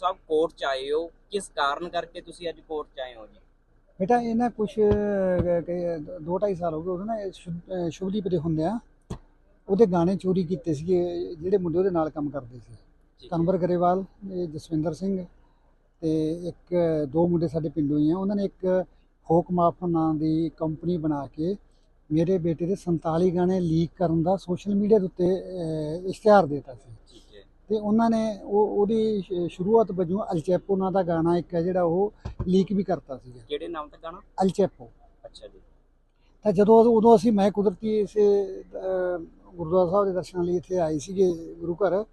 ਸਾਹਿਬ court ਚ ਆਏ ਹੋ ਕਿਸ ਕਾਰਨ ਕਰਕੇ ਤੁਸੀਂ ਅੱਜ ਕੋਰਟ ਚ ਆਏ ਹੋ ਜੀ? ਬੇਟਾ ਇਹ ਨਾ ਕੁਝ ਦੋ ਢਾਈ ਸਾਲ ਹੋ ਗਏ ਉਹਦੇ ਨਾ ਇਹ ਸ਼ੁਭ- ਅਹ ਸ਼ੁਭਦੀਪ ਦੇ ਹੁੰਦੇ ਆ। ਉਹਦੇ ਗਾਣੇ ਚੋਰੀ ਕੀਤੇ ਸੀਗੇ ਜਿਹੜੇ ਮੁੰਡੇ ਉਹਦੇ ਨਾਲ ਕੰਮ ਕਰਦੇ ਸੀ। ਕਨਵਰ ਗਰੇਵਾਲ ਇਹ ਜਸਵਿੰਦਰ ਸਿੰਘ ਤੇ ਇੱਕ ਦੋ ਮੁੰਡੇ ਸਾਡੇ ਪਿੰਡੋਂ ਹੀ ਆ। ਉਹਨਾਂ ਨੇ ਇੱਕ ਫੋਕ ਮਾਫ ਨਾਂ ਦੀ ਕੰਪਨੀ ਬਣਾ ਕੇ ਮੇਰੇ ਬੇਟੇ ਦੇ 47 ਗਾਣੇ ਲੀਕ ਕਰਨ ਦਾ ਸੋਸ਼ਲ ਮੀਡੀਆ ਦੇ ਉੱਤੇ ਇਸ਼ਤਿਹਾਰ ਦਿੱਤਾ ਸੀ। ਤੇ ਉਹਨਾਂ ਨੇ ਉਹ ਉਹਦੀ ਸ਼- ਸ਼ੁਰੂਆਤ ਵਜੋਂ ਅਲਚੈਪੋ ਨਾਂ ਦਾ ਗਾਣਾ ਇੱਕ ਹੈ ਜਿਹੜਾ ਉਹ ਲੀਕ ਵੀ ਕਰਤਾ ਸੀਗਾ। ਕਿਹੜੇ ਨਾਮ ਤੇ ਗਾਣਾ? ਅਲਚੈਪੋ ਅੱਛਾ ਜੀ। ਤਾਂ ਜਦੋਂ ਉਦੋਂ ਅਸੀਂ ਮੈਂ ਕੁਦਰਤੀ ਇਸੇ ਗੁਰਦੁਆਰਾ ਸਾਹਿਬ ਦੇ ਦਰਸ਼ਨਾਂ ਲਈ ਇੱਥੇ ਆਏ ਸੀਗੇ ਗੁਰੂ ਘਰ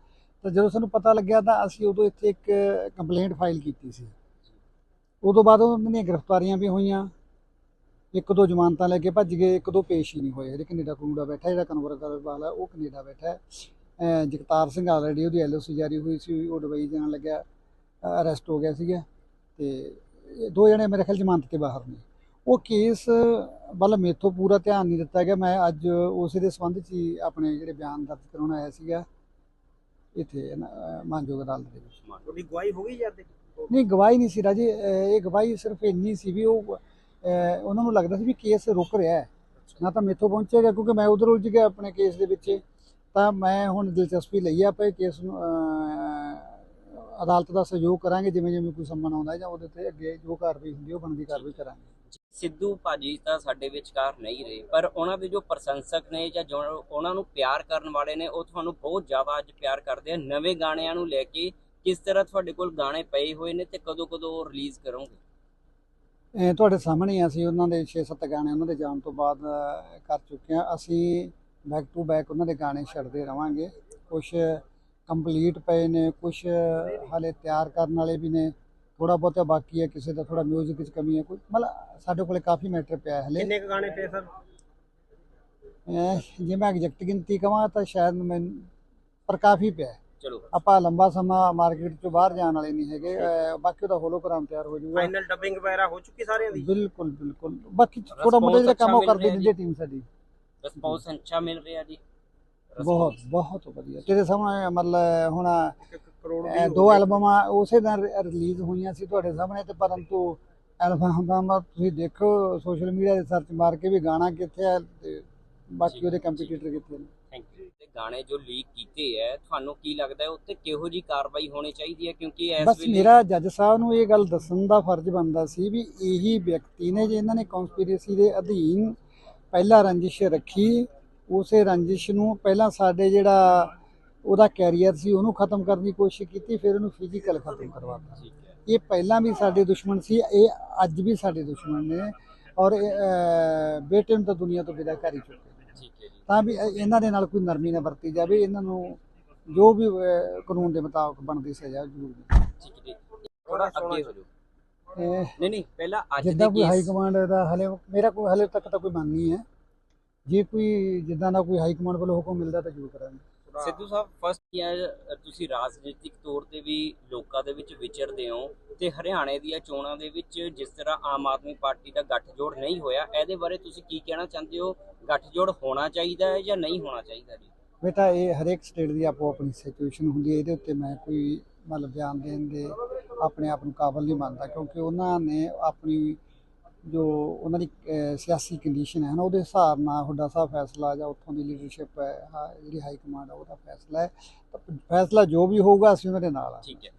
ਤਾਂ ਜਦੋਂ ਸਾਨੂੰ ਪਤਾ ਲੱਗਿਆ ਤਾਂ ਅਸੀਂ ਉਦੋਂ ਇੱਥੇ ਇੱਕ ਕੰਪਲੇਂਟ ਫਾਈਲ ਕੀਤੀ ਸੀ। ਉਦੋਂ ਬਾਅਦ ਉਹਨਾਂ ਦੀਆਂ ਗ੍ਰਿਫਤਾਰੀਆਂ ਵੀ ਹੋਈਆਂ। ਇੱਕ ਦੋ ਜ਼ਮਾਨਤਾਂ ਲੈ ਕੇ ਭੱਜ ਗਏ ਇੱਕ ਦੋ ਪੇਸ਼ ਹੀ ਨਹੀਂ ਹੋਏ। ਜਿਹੜੇ ਕੈਨੇਡਾ ਕਨੂਡਾ ਬੈਠਾ ਜਿਹੜਾ ਕਨਵਰ ਕਰਵਾਲ ਹੈ ਉਹ ਕੈਨੇਡਾ ਬੈਠਾ ਹੈ। ਜਗਤਾਰ ਸਿੰਘ ਆਲਰੇਡੀ ਉਹਦੀ ਐਲਓਸੀ ਜਾਰੀ ਹੋਈ ਸੀ ਉਹ ਦੁਬਈ ਜਾਣ ਲੱਗਿਆ ਅਰੈਸਟ ਹੋ ਗਿਆ ਸੀਗਾ ਤੇ ਦੋ ਜਣੇ ਮੇਰੇ ਖਿਆਲ ਜ਼ਮਾਨਤ ਤੇ ਬਾਹਰ ਨੇ। ਉਹ ਕੇਸ ਵੱਲ ਮੇਥੋਂ ਪੂਰਾ ਧਿਆਨ ਨਹੀਂ ਦਿੱਤਾ ਗਿਆ। ਮੈਂ ਅੱਜ ਉਸੇ ਦੇ ਸੰਬੰਧ 'ਚ ਹੀ ਆਪਣੇ ਜਿਹੜੇ ਬਿਆਨ ਦਰਜ ਕਰਾਉਣ ਆਇਆ ਸੀਗਾ ਇੱਥੇ ਮਾਨਯੋਗ ਅਦਾਲਤ ਦੇ ਵਿੱਚ। ਤੁਹਾਡੀ ਗਵਾਹੀ ਹੋ ਗਈ ਯਾਰ ਦੇ ਨਹੀਂ ਗਵਾਹੀ ਨਹੀਂ ਸੀ ਰਾਜੇ। ਇਹ ਗਵਾਹੀ ਸਿਰਫ ਇੰਨੀ ਸੀ ਵੀ ਉਹ ਉਹਨਾਂ ਨੂੰ ਲੱਗਦਾ ਸੀ ਵੀ ਕੇਸ ਰੁਕ ਰਿਹਾ ਹੈ। ਨਾ ਤਾਂ ਮੇਥੋਂ ਪਹੁੰਚੇਗਾ ਕਿਉਂਕਿ ਮੈਂ ਉਧਰ ਉਲਝ ਗਿਆ ਆਪਣੇ ਕੇਸ ਦੇ ਵਿੱਚ। ਤਾਂ ਮੈਂ ਹੁਣ ਦਿਲਚਸਪੀ ਲਈ ਆ ਆਪਾਂ ਇਹ ਕੇਸ ਨੂੰ ਅਦਾਲਤ ਦਾ ਸਹਿਯੋਗ ਕਰਾਂਗੇ ਜਿਵੇਂ ਜਿਵੇਂ ਕੋਈ ਸੰਮਨ ਆਉਂਦਾ ਜਾਂ ਉਹਦੇ ਤੇ ਅੱਗੇ ਜੋ ਕਾਰਵਾਈ ਹੁੰਦੀ ਉਹ ਬਣਦੀ ਕਾਰਵਾਈ ਕਰਾਂਗੇ। ਸਿੱਧੂ ਭਾਜੀ ਤਾਂ ਸਾਡੇ ਵਿਚਕਾਰ ਨਹੀਂ ਰਹੇ ਪਰ ਉਹਨਾਂ ਦੇ ਜੋ ਪ੍ਰਸ਼ੰਸਕ ਨੇ ਜਾਂ ਜੋ ਉਹਨਾਂ ਨੂੰ ਪਿਆਰ ਕਰਨ ਵਾਲੇ ਨੇ ਉਹ ਤੁਹਾਨੂੰ ਬਹੁਤ ਜ਼ਿਆਦਾ ਅੱਜ ਪਿਆਰ ਕਰਦੇ ਆ। ਨਵੇਂ ਗਾਣਿਆਂ ਨੂੰ ਲੈ ਕੇ ਕਿਸ ਤਰ੍ਹਾਂ ਤੁਹਾਡੇ ਕੋਲ ਗਾਣੇ ਪਏ ਹੋਏ ਨੇ ਤੇ ਕਦੋਂ ਕਦੋਂ ਰਿਲੀਜ਼ ਕਰੋਗੇ? ਤੁਹਾਡੇ ਸਾਹਮਣੇ ਅਸੀਂ ਉਹਨਾਂ ਦੇ 6-7 ਗਾਣੇ ਉਹਨਾਂ ਦੇ ਜਾਣ ਤੋਂ ਬਾਅਦ ਕਰ ਚੁੱਕੇ ਹਾਂ ਅਸੀਂ ਬੈਕ ਟੂ ਬੈਕ ਉਹਨਾਂ ਦੇ ਗਾਣੇ ਛੱਡਦੇ ਰਵਾਂਗੇ। ਕੁਝ ਕੰਪਲੀਟ ਪਏ ਨੇ ਕੁਝ ਹਾਲੇ ਤਿਆਰ ਕਰਨ ਵਾਲੇ ਵੀ ਨੇ। ਥੋੜਾ ਬਹੁਤਾ ਬਾਕੀ ਹੈ ਕਿਸੇ ਦਾ ਥੋੜਾ 뮤직 ਵਿੱਚ ਕਮੀ ਹੈ ਕੋਈ ਮਤਲਬ ਸਾਡੇ ਕੋਲੇ ਕਾਫੀ ਮੈਟਰ ਪਿਆ ਹੈ ਹਲੇ। ਕਿੰਨੇ ਕੁ ਗਾਣੇ ਪਏ ਸਰ? ਜੇ ਮੈਂ ਐਗਜ਼ੈਕਟ ਗਿਣਤੀ ਕਵਾਂ ਤਾਂ ਸ਼ਾਇਦ ਮੈਂ ਪਰ ਕਾਫੀ ਪਿਆ। ਚਲੋ ਆਪਾਂ ਲੰਬਾ ਸਮਾਂ ਮਾਰਕੀਟ ਤੋਂ ਬਾਹਰ ਜਾਣ ਵਾਲੇ ਨਹੀਂ ਹੈਗੇ ਬਾਕੀ ਉਹਦਾ ਹੋਲੋਗ੍ਰਾਮ ਤਿਆਰ ਹੋ ਜਾਊਗਾ। ਫਾਈਨਲ ਡਬਿੰਗ ਵਗੈਰਾ ਹੋ ਚੁੱਕੀ ਸਾਰਿਆਂ ਦੀ? ਬਿਲਕੁਲ ਬਿਲਕੁਲ। ਬਾਕੀ ਥੋੜਾ ਮੋਟਾ ਜਿਹੜਾ ਕੰਮ ਉਹ ਕਰਦੇ ਦਿੰਦੇ ਟੀਮ ਸਾਡੀ। ਰਿਸਪੌਂਸ ਅੱਛਾ ਮਿਲ ਰਿਹਾ ਜੀ। ਬਹੁਤ ਬਹੁਤ ਵਧੀਆ। ਤੇਰੇ ਸਾਹਮਣੇ ਮਤਲਬ ਹੁਣ ਇਹ ਦੋ। ਐਲਬਮਾਂ ਉਸੇ ਦਿਨ ਰਿਲੀਜ਼ ਹੋਈਆਂ ਸੀ ਤੁਹਾਡੇ ਸਾਹਮਣੇ ਤੇ ਪਰੰਤੂ ਐਲਬਮ ਤੁਸੀਂ ਦੇਖੋ ਸੋਸ਼ਲ ਮੀਡੀਆ ਤੇ ਸਰਚ ਮਾਰ ਕੇ ਵੀ ਗਾਣਾ ਕਿੱਥੇ ਹੈ ਤੇ ਬਾਕੀ ਉਹਦੇ ਕੰਪੀਟੀਟਰ ਕਿੱਥੇ ਨੇ। ਥੈਂਕ ਯੂ ਤੇ ਗਾਣੇ ਜੋ ਲੀਕ ਕੀਤੇ ਹੈ ਤੁਹਾਨੂੰ ਕੀ ਲੱਗਦਾ ਹੈ ਉੱਤੇ ਕਿਹੋ ਜੀ ਕਾਰਵਾਈ ਹੋਣੀ ਚਾਹੀਦੀ ਹੈ? ਕਿਉਂਕਿ ਇਸ ਬਸ ਮੇਰਾ ਜੱਜ ਸਾਹਿਬ ਨੂੰ ਇਹ ਗੱਲ ਦੱਸਣ ਦਾ ਫਰਜ਼ ਬਣਦਾ ਸੀ ਵੀ ਇਹੀ ਵਿਅਕਤੀ ਨੇ ਜੇ ਇਹਨਾਂ ਨੇ ਕਨਸਪੀਰੇਸੀ ਦੇ ਅਧੀਨ ਪਹਿਲਾ ਰੰਜਿਸ਼ ਰੱਖੀ ਉਸੇ ਰੰਜਿਸ਼ ਨੂੰ ਪਹਿਲਾਂ ਸਾਡੇ ਜਿਹੜਾ ਉਹਦਾ ਕੈਰੀਅਰ ਸੀ ਉਹਨੂੰ ਖਤਮ ਕਰਨ ਦੀ ਕੋਸ਼ਿਸ਼ ਕੀਤੀ ਫਿਰ ਉਹਨੂੰ ਫਿਜ਼ੀਕਲ ਖਤਮ ਕਰਵਾਤਾ। ਇਹ ਪਹਿਲਾਂ ਵੀ ਸਾਡੇ ਦੁਸ਼ਮਣ ਸੀ ਇਹ ਅੱਜ ਵੀ ਸਾਡੇ ਦੁਸ਼ਮਣ ਨੇ ਔਰ ਬੇਟੇ ਨੂੰ ਤਾਂ ਦੁਨੀਆ ਤੋਂ ਵਿਦਾ ਕਰ ਹੀ ਚੁੱਕੇ ਨੇ ਠੀਕ ਹੈ ਜੀ। ਤਾਂ ਵੀ ਇਹ- ਇਹਨਾਂ ਦੇ ਨਾਲ ਕੋਈ ਨਰਮੀ ਨਾ ਵਰਤੀ ਜਾਵੇ ਇਹਨਾਂ ਨੂੰ ਜੋ ਵੀ ਕਾਨੂੰਨ ਦੇ ਮੁਤਾਬਕ ਬਣਦੀ ਸਜ਼ਾ ਜ਼ਰੂਰ ਮਿਲੇ। ਠੀਕ ਹੈ ਜੀ। ਥੋੜਾ ਅੱਗੇ ਹੋ ਜਾਓ। ਨਹੀਂ ਨਹੀਂ ਪਹਿਲਾਂ ਅੱਜ ਦੇ ਜਿੱਦਾਂ ਕੋਈ ਹਾਈ ਕੇਸ ਕਮਾਂਡ ਦਾ ਹਲੇ ਮੇਰਾ ਕੋਈ ਹਲੇ ਤੱਕ ਤਾਂ ਕੋਈ ਮੰਨ ਨਹੀਂ ਹੈ। ਜੇ ਕੋਈ ਜਿੱਦਾਂ ਦਾ ਕੋਈ ਹਾਈ ਕਮਾਂਡ ਵੱਲੋਂ ਹੁਕਮ ਮਿਲਦਾ ਤਾਂ ਜ਼ਰੂਰ ਕਰਾਂਗੇ। ਸਿੱਧੂ ਸਾਹਿਬ ਫਸਟ ਕੀ ਹੈ ਤੁਸੀਂ ਰਾਜਨੀਤਿਕ ਤੌਰ ਤੇ ਵੀ ਲੋਕਾਂ ਦੇ ਵਿੱਚ ਵਿਚਰਦੇ ਹੋ ਤੇ ਹਰਿਆਣੇ ਦੀਆਂ ਚੋਣਾਂ ਦੇ ਵਿੱਚ ਜਿਸ ਤਰ੍ਹਾਂ ਆਮ ਆਦਮੀ ਪਾਰਟੀ ਦਾ ਗੱਠਜੋੜ ਨਹੀਂ ਹੋਇਆ ਇਹਦੇ ਬਾਰੇ ਤੁਸੀਂ ਕੀ ਕਹਿਣਾ ਚਾਹੁੰਦੇ ਹੋ? ਗੱਠਜੋੜ ਹੋਣਾ ਚਾਹੀਦਾ ਹੈ ਜਾਂ ਨਹੀਂ ਹੋਣਾ ਚਾਹੀਦਾ ਜੀ? ਬੇਟਾ ਇਹ ਹਰੇਕ ਸਟੇਟ ਦੀ ਆਪੋ ਆਪਣੀ ਸਿਚੁਏਸ਼ਨ ਹੁੰਦੀ ਹੈ ਇਹਦੇ ਉੱਤੇ ਮੈਂ ਕੋਈ ਮਤਲਬ ਬਿਆਨ ਦੇਣ ਦੇ ਆਪਣੇ ਆਪ ਨੂੰ ਕਾਬਲ ਨਹੀਂ ਮੰਨਦਾ ਕਿਉਂਕਿ ਉਹਨਾਂ ਨੇ ਆਪਣੀ ਜੋ ਉਹਨਾਂ ਦੀ ਸਿਆਸੀ ਕੰਡੀਸ਼ਨ ਹੈ ਨਾ, ਉਹਦੇ ਹਿਸਾਬ ਨਾਲ ਹੁੱਡਾ ਸਾਹਿਬ ਫੈਸਲਾ ਜਾਂ ਉੱਥੋਂ ਦੀ ਲੀਡਰਸ਼ਿਪ ਹੈ ਜਿਹੜੀ ਹਾਈ ਕਮਾਂਡ ਆ, ਉਹਦਾ ਫੈਸਲਾ ਹੈ। ਤਾਂ ਫੈਸਲਾ ਜੋ ਵੀ ਹੋਊਗਾ, ਅਸੀਂ ਉਹਨਾਂ ਦੇ ਨਾਲ ਆ। ਠੀਕ ਹੈ।